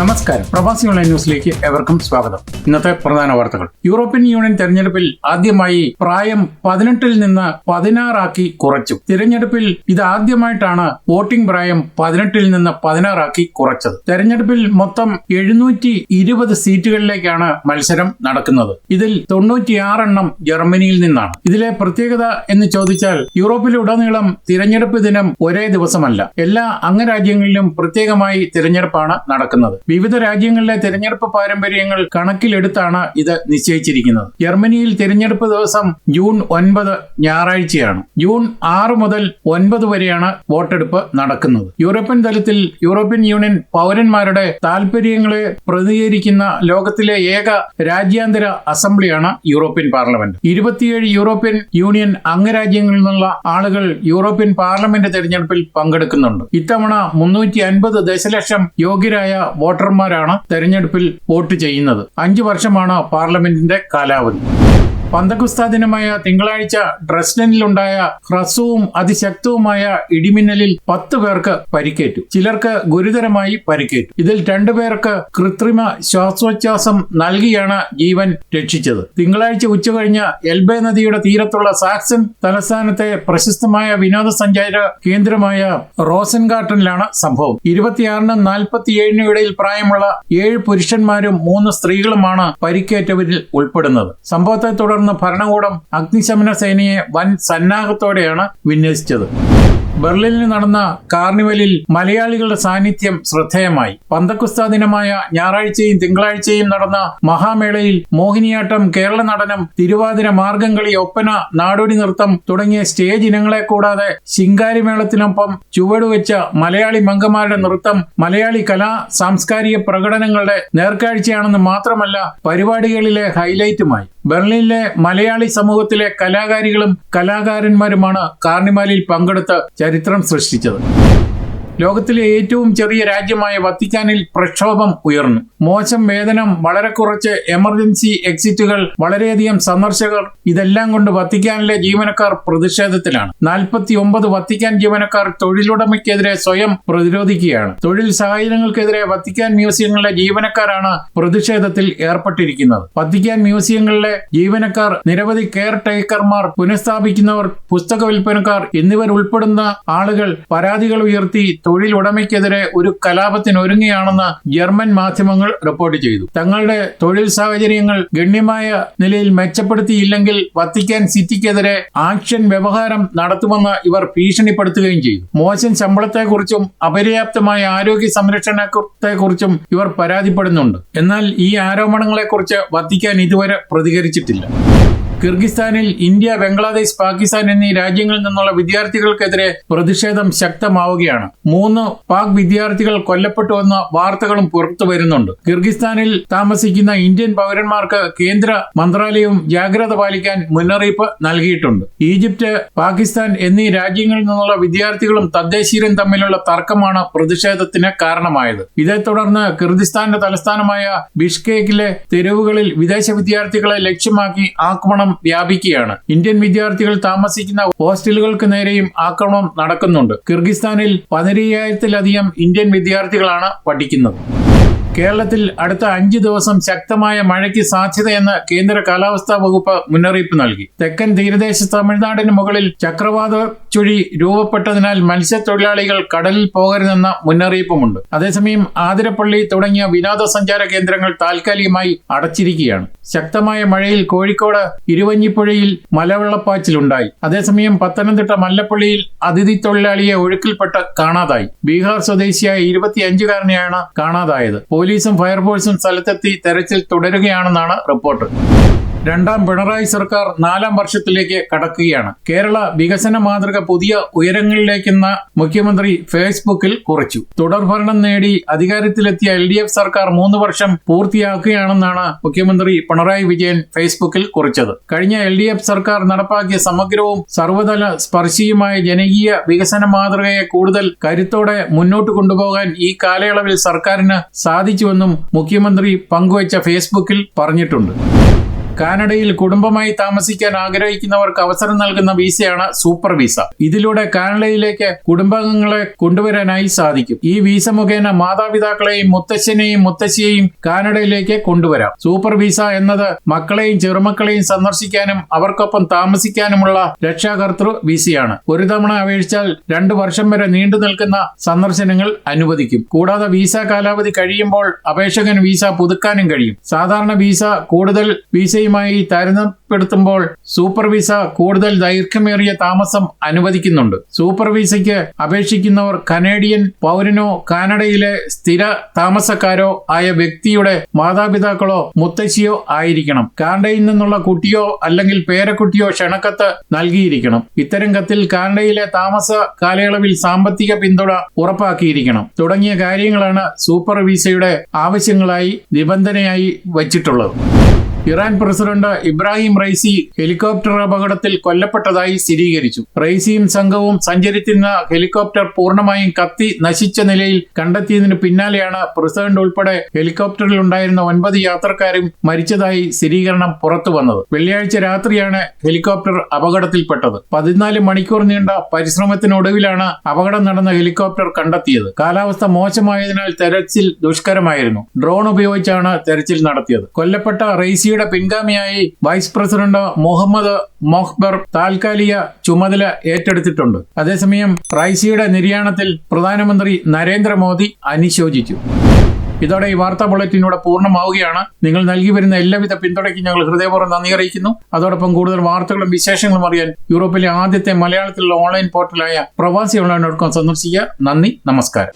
നമസ്കാരം. പ്രവാസി ഓൺലൈൻ ന്യൂസിലേക്ക് ഏവർക്കും സ്വാഗതം. ഇന്നത്തെ പ്രധാന വാർത്തകൾ. യൂറോപ്യൻ യൂണിയൻ തെരഞ്ഞെടുപ്പിൽ ആദ്യമായി പ്രായം പതിനെട്ടിൽ നിന്ന് പതിനാറാക്കി കുറച്ചു. തിരഞ്ഞെടുപ്പിൽ ഇത് ആദ്യമായിട്ടാണ് വോട്ടിംഗ് പ്രായം പതിനെട്ടിൽ നിന്ന് പതിനാറാക്കി കുറച്ചത്. തെരഞ്ഞെടുപ്പിൽ മൊത്തം എഴുന്നൂറ്റി ഇരുപത് സീറ്റുകളിലേക്കാണ് മത്സരം നടക്കുന്നത്. ഇതിൽ തൊണ്ണൂറ്റിയാറെണ്ണം ജർമ്മനിയിൽ നിന്നാണ്. ഇതിലെ പ്രത്യേകത എന്ന് ചോദിച്ചാൽ യൂറോപ്പിലുടനീളം തിരഞ്ഞെടുപ്പ് ദിനം ഒരേ ദിവസമല്ല. എല്ലാ അംഗരാജ്യങ്ങളിലും പ്രത്യേകമായി തിരഞ്ഞെടുപ്പാണ് നടക്കുന്നത്. വിവിധ രാജ്യങ്ങളിലെ തെരഞ്ഞെടുപ്പ് പാരമ്പര്യങ്ങൾ കണക്കിലെടുത്താണ് ഇത് നിശ്ചയിച്ചിരിക്കുന്നത്. ജർമ്മനിയിൽ തിരഞ്ഞെടുപ്പ് ദിവസം ജൂൺ ഒൻപത് ഞായറാഴ്ചയാണ്. ജൂൺ ആറ് മുതൽ ഒൻപത് വരെയാണ് വോട്ടെടുപ്പ് നടക്കുന്നത്. യൂറോപ്യൻ തലത്തിൽ യൂറോപ്യൻ യൂണിയൻ പൗരന്മാരുടെ താൽപര്യങ്ങളെ പ്രതികരിക്കുന്ന ലോകത്തിലെ ഏക രാജ്യാന്തര അസംബ്ലിയാണ് യൂറോപ്യൻ പാർലമെന്റ്. ഇരുപത്തിയേഴ് യൂറോപ്യൻ യൂണിയൻ അംഗരാജ്യങ്ങളിൽ നിന്നുള്ള ആളുകൾ യൂറോപ്യൻ പാർലമെന്റ് തെരഞ്ഞെടുപ്പിൽ പങ്കെടുക്കുന്നുണ്ട്. ഇത്തവണ മുന്നൂറ്റി അൻപത് ദശലക്ഷം യോഗ്യരായ വോട്ടർമാരാണ് തെരഞ്ഞെടുപ്പിൽ വോട്ട് ചെയ്യുന്നത്. അഞ്ചു വർഷമാണ് പാർലമെന്റിന്റെ കാലാവധി. പന്തകുസ്ത ദിനമായ തിങ്കളാഴ്ച ഡ്രസ്ഡനിലുണ്ടായ ഹ്രസ്വവും അതിശക്തവുമായ ഇടിമിന്നലിൽ പത്ത് പേർക്ക് പരിക്കേറ്റു. ചിലർക്ക് ഗുരുതരമായി പരിക്കേറ്റു. ഇതിൽ രണ്ടുപേർക്ക് കൃത്രിമ ശ്വാസോച്ഛാസം നൽകിയാണ് ജീവൻ രക്ഷിച്ചത്. തിങ്കളാഴ്ച ഉച്ചകഴിഞ്ഞ് എൽബെ നദിയുടെ തീരത്തുള്ള സാക്സൺ തലസ്ഥാനത്തെ പ്രശസ്തമായ വിനോദസഞ്ചാര കേന്ദ്രമായ റോസൻ ഗാർട്ടനിലാണ് സംഭവം. ഇരുപത്തിയാറിനും നാൽപ്പത്തിയേഴിനും ഇടയിൽ പ്രായമുള്ള ഏഴ് പുരുഷന്മാരും മൂന്ന് സ്ത്രീകളുമാണ് പരിക്കേറ്റവരിൽ ഉൾപ്പെടുന്നത്. സംഭവത്തെ തുടർന്ന് ഭരണകൂടം അഗ്നിശമന സേനയെ വൻ സന്നാഹത്തോടെയാണ് വിന്യസിച്ചത്. ബെർലിനിൽ നടന്ന കാർണിവലിൽ മലയാളികളുടെ സാന്നിധ്യം ശ്രദ്ധേയമായി. പന്തക്കുസ്ത ദിനമായ ഞായറാഴ്ചയും തിങ്കളാഴ്ചയും നടന്ന മഹാമേളയിൽ മോഹിനിയാട്ടം കേരള നടനം തിരുവാതിര മാർഗംകളി ഒപ്പന നാടോടി നൃത്തം തുടങ്ങിയ സ്റ്റേജ് ഇനങ്ങളെ കൂടാതെ ശിങ്കാരിമേളത്തിനൊപ്പം ചുവടുവെച്ച മലയാളി മംഗമാരുടെ നൃത്തം മലയാളി കലാ സാംസ്കാരിക പ്രകടനങ്ങളുടെ നേർക്കാഴ്ചയാണെന്ന് മാത്രമല്ല പരിപാടികളിലെ ഹൈലൈറ്റുമായി. ബെർലിനിലെ മലയാളി സമൂഹത്തിലെ കലാകാരികളും കലാകാരന്മാരുമാണ് കാർണിമാലിയിൽ പങ്കെടുത്ത് ചരിത്രം സൃഷ്ടിച്ചത്. ലോകത്തിലെ ഏറ്റവും ചെറിയ രാജ്യമായ വത്തിക്കാനിൽ പ്രക്ഷോഭം ഉയർന്നു. മോശം വേതനം വളരെ കുറച്ച് എമർജൻസി എക്സിറ്റുകൾ വളരെയധികം സന്ദർശകർ ഇതെല്ലാം കൊണ്ട് വത്തിക്കാനിലെ ജീവനക്കാർ പ്രതിഷേധത്തിലാണ്. നാൽപ്പത്തി ഒമ്പത് വത്തിക്കാൻ ജീവനക്കാർ തൊഴിലുടമയ്ക്കെതിരെ സ്വയം പ്രതിരോധിക്കുകയാണ്. തൊഴിൽ സാഹചര്യങ്ങൾക്കെതിരെ വത്തിക്കാൻ മ്യൂസിയങ്ങളിലെ ജീവനക്കാരാണ് പ്രതിഷേധത്തിൽ ഏർപ്പെട്ടിരിക്കുന്നത്. വത്തിക്കാൻ മ്യൂസിയങ്ങളിലെ ജീവനക്കാർ നിരവധി കെയർ ടേക്കർമാർ പുനഃസ്ഥാപിക്കുന്നവർ പുസ്തക വിൽപ്പനക്കാർ എന്നിവരുൾപ്പെടുന്ന ആളുകൾ പരാതികൾ ഉയർത്തി തൊഴിൽ ഉടമയ്ക്കെതിരെ ഒരു കലാപത്തിന് ഒരുങ്ങിയാണെന്ന് ജർമ്മൻ മാധ്യമങ്ങൾ റിപ്പോർട്ട് ചെയ്തു. തങ്ങളുടെ തൊഴിൽ സാഹചര്യങ്ങൾ ഗണ്യമായ നിലയിൽ മെച്ചപ്പെടുത്തിയില്ലെങ്കിൽ വത്തിക്കാൻ സിറ്റിക്കെതിരെ ആക്ഷൻ വ്യവഹാരം നടത്തുമെന്ന് ഇവർ ഭീഷണിപ്പെടുത്തുകയും ചെയ്തു. മോശം ശമ്പളത്തെക്കുറിച്ചും അപര്യാപ്തമായ ആരോഗ്യ സംരക്ഷണത്തെക്കുറിച്ചും ഇവർ പരാതിപ്പെടുന്നുണ്ട്. എന്നാൽ ഈ ആരോപണങ്ങളെക്കുറിച്ച് വത്തിക്കാൻ ഇതുവരെ പ്രതികരിച്ചിട്ടില്ല. കിർഗിസ്ഥാനിൽ ഇന്ത്യ ബംഗ്ലാദേശ് പാകിസ്ഥാൻ എന്നീ രാജ്യങ്ങളിൽ നിന്നുള്ള വിദ്യാർത്ഥികൾക്കെതിരെ പ്രതിഷേധം ശക്തമാവുകയാണ്. മൂന്ന് പാക് വിദ്യാർത്ഥികൾ കൊല്ലപ്പെട്ടുവെന്ന വാർത്തകളും പുറത്തു വരുന്നുണ്ട്. കിർഗിസ്ഥാനിൽ താമസിക്കുന്ന ഇന്ത്യൻ പൗരന്മാർക്ക് കേന്ദ്ര മന്ത്രാലയവും ജാഗ്രത പാലിക്കാൻ മുന്നറിയിപ്പ് നൽകിയിട്ടുണ്ട്. ഈജിപ്ത് പാകിസ്ഥാൻ എന്നീ രാജ്യങ്ങളിൽ നിന്നുള്ള വിദ്യാർത്ഥികളും തദ്ദേശീയരും തമ്മിലുള്ള തർക്കമാണ് പ്രതിഷേധത്തിന് കാരണമായത്. ഇതേ തുടർന്ന് കിർഗിസ്ഥാന്റെ തലസ്ഥാനമായ ബിഷ്കേക്കിലെ തെരുവുകളിൽ വിദേശ വിദ്യാർത്ഥികളെ ലക്ഷ്യമാക്കി ആക്രമണം വ്യാപിക്കുകയാണ്. ഇന്ത്യൻ വിദ്യാർത്ഥികൾ താമസിക്കുന്ന ഹോസ്റ്റലുകൾക്ക് നേരെയും ആക്രമണം നടക്കുന്നുണ്ട്. കിർഗിസ്ഥാനിൽ പതിനയ്യായിരത്തിലധികം ഇന്ത്യൻ വിദ്യാർത്ഥികളാണ് പഠിക്കുന്നത്. കേരളത്തിൽ അടുത്ത അഞ്ച് ദിവസം ശക്തമായ മഴയ്ക്ക് സാധ്യതയെന്ന് കേന്ദ്ര കാലാവസ്ഥാ വകുപ്പ് മുന്നറിയിപ്പ് നൽകി. തെക്കൻ തീരദേശ തമിഴ്നാടിന് മുകളിൽ ചക്രവാത ചുഴി രൂപപ്പെട്ടതിനാൽ മത്സ്യത്തൊഴിലാളികൾ കടലിൽ പോകരുതെന്ന മുന്നറിയിപ്പുമുണ്ട്. അതേസമയം ആതിരപ്പള്ളി തുടങ്ങിയ വിനോദസഞ്ചാര കേന്ദ്രങ്ങൾ താൽക്കാലികമായി അടച്ചിരിക്കുകയാണ്. ശക്തമായ മഴയിൽ കോഴിക്കോട് ഇരുവഞ്ഞിപ്പുഴയിൽ മലവെള്ളപ്പാച്ചിലുണ്ടായി. അതേസമയം പത്തനംതിട്ട മല്ലപ്പള്ളിയിൽ അതിഥി തൊഴിലാളിയെ ഒഴുക്കിൽപ്പെട്ട് കാണാതായി. ബീഹാർ സ്വദേശിയായ ഇരുപത്തിയഞ്ചുകാരനെയാണ് കാണാതായത്. പോലീസും ഫയർഫോഴ്സും സ്ഥലത്തെത്തി തെരച്ചിൽ തുടരുകയാണെന്നാണ് റിപ്പോർട്ട്. രണ്ടാം പിണറായി സർക്കാർ നാലാം വർഷത്തിലേക്ക് കടക്കുകയാണ്. കേരള വികസന മാതൃക പുതിയ ഉയരങ്ങളിലേക്കെന്ന മുഖ്യമന്ത്രി ഫേസ്ബുക്കിൽ കുറിച്ചു. തുടർഭരണം നേടി അധികാരത്തിലെത്തിയ എൽ ഡി എഫ് സർക്കാർ മൂന്ന് വർഷം പൂർത്തിയാക്കുകയാണെന്നാണ് മുഖ്യമന്ത്രി പിണറായി വിജയൻ ഫേസ്ബുക്കിൽ കുറിച്ചത്. കഴിഞ്ഞ എൽ ഡി എഫ് സർക്കാർ നടപ്പാക്കിയ സമഗ്രവും സർവതല സ്പർശിയുമായ ജനകീയ വികസന മാതൃകയെ കൂടുതൽ കരുത്തോടെ മുന്നോട്ട് കൊണ്ടുപോകാൻ ഈ കാലയളവിൽ സർക്കാരിന് സാധിച്ചുവെന്നും മുഖ്യമന്ത്രി പങ്കുവച്ച ഫേസ്ബുക്കിൽ പറഞ്ഞിട്ടുണ്ട്. കാനഡയിൽ കുടുംബമായി താമസിക്കാൻ ആഗ്രഹിക്കുന്നവർക്ക് അവസരം നൽകുന്ന വിസയാണ് സൂപ്പർ വിസ. ഇതിലൂടെ കാനഡയിലേക്ക് കുടുംബാംഗങ്ങളെ കൊണ്ടുവരാനായി സാധിക്കും. ഈ വിസ മുഖേന മാതാപിതാക്കളെയും മുത്തശ്ശനെയും മുത്തശ്ശിയെയും കാനഡയിലേക്ക് കൊണ്ടുവരാം. സൂപ്പർ വിസ എന്നത് മക്കളെയും ചെറുമക്കളെയും സന്ദർശിക്കാനും അവർക്കൊപ്പം താമസിക്കാനുമുള്ള രക്ഷാകർത്തൃ വിസയാണ്. ഒരു തവണ അപേക്ഷിച്ചാൽ രണ്ടു വർഷം വരെ നീണ്ടു നിൽക്കുന്ന സന്ദർശനങ്ങൾ അനുവദിക്കും. കൂടാതെ വിസ കാലാവധി കഴിയുമ്പോൾ അപേക്ഷകൻ വിസ പുതുക്കാനും കഴിയും. സാധാരണ വിസ കൂടുതൽ വിസയുമായി താരതമ്യപ്പെടുത്തുമ്പോൾ സൂപ്പർ വിസ കൂടുതൽ ദൈർഘ്യമേറിയ താമസം അനുവദിക്കുന്നുണ്ട്. സൂപ്പർ വിസയ്ക്ക് അപേക്ഷിക്കുന്നവർ കനേഡിയൻ പൗരനോ കാനഡയിലെ സ്ഥിര താമസക്കാരോ ആയ വ്യക്തിയുടെ മാതാപിതാക്കളോ മുത്തശ്ശിയോ ആയിരിക്കണം. കാനഡയിൽ നിന്നുള്ള കുട്ടിയോ അല്ലെങ്കിൽ പേരക്കുട്ടിയോ ക്ഷണക്കത്ത് നൽകിയിരിക്കണം. ഇത്തരം കത്തിൽ കാനഡയിലെ താമസ കാലയളവിൽ സാമ്പത്തിക പിന്തുണ ഉറപ്പാക്കിയിരിക്കണം. തുടങ്ങിയ കാര്യങ്ങളാണ് സൂപ്പർ വിസയുടെ ആവശ്യങ്ങളായി നിബന്ധനയായി വച്ചിട്ടുള്ളത്. Iran president Ebrahim Raisi helicopter അപകടത്തിൽ കൊല്ലപ്പെട്ടതായി സ്ഥിരീകരിച്ചു. റൈസിയും സംഘവും സഞ്ചരിച്ചിരുന്ന ഹെലികോപ്റ്റർ പൂർണമായും കത്തി നശിച്ച നിലയിൽ കണ്ടെത്തിയതിന് പിന്നാലെയാണ് പ്രസിഡന്റ് ഉൾപ്പെടെ ഹെലികോപ്റ്ററിൽ ഉണ്ടായിരുന്ന ഒൻപത് യാത്രക്കാരും മരിച്ചതായി സ്ഥിരീകരണം പുറത്തു വന്നത്. വെള്ളിയാഴ്ച രാത്രിയാണ് ഹെലികോപ്റ്റർ അപകടത്തിൽപ്പെട്ടത്. പതിനാല് മണിക്കൂർ നീണ്ട പരിശ്രമത്തിനൊടുവിലാണ് അപകടം നടന്ന ഹെലികോപ്റ്റർ കണ്ടെത്തിയത്. കാലാവസ്ഥ മോശമായതിനാൽ തെരച്ചിൽ ദുഷ്കരമായിരുന്നു. ഡ്രോൺ ഉപയോഗിച്ചാണ് തെരച്ചിൽ നടത്തിയത്. കൊല്ലപ്പെട്ട റൈസിയുടെ പിൻഗാമിയായി വൈസ് പ്രസിഡന്റ് മുഹമ്മദ് മൊഹ്ബർ താൽക്കാലിക ചുമതല ഏറ്റെടുത്തിട്ടുണ്ട്. അതേസമയം റൈസിയുടെ നിര്യാണത്തിൽ പ്രധാനമന്ത്രി നരേന്ദ്രമോദി അനുശോചിച്ചു. ഇതോടെ ഈ വാർത്താ ബുള്ളറ്റിനൂടെ പൂർണമാവുകയാണ്. നിങ്ങൾ നൽകി വരുന്ന എല്ലാവിധ പിന്തുണയ്ക്കും ഞങ്ങൾ ഹൃദയപൂർവം നന്ദി അറിയിക്കുന്നു. അതോടൊപ്പം കൂടുതൽ വാർത്തകളും വിശേഷങ്ങളും അറിയാൻ യൂറോപ്പിലെ ആദ്യത്തെ മലയാളത്തിലുള്ള ഓൺലൈൻ പോർട്ടലായ പ്രവാസി ഓൺലൈൻ ഡോട്ട് കോം സന്ദർശിക്കുക. നന്ദി നമസ്കാരം.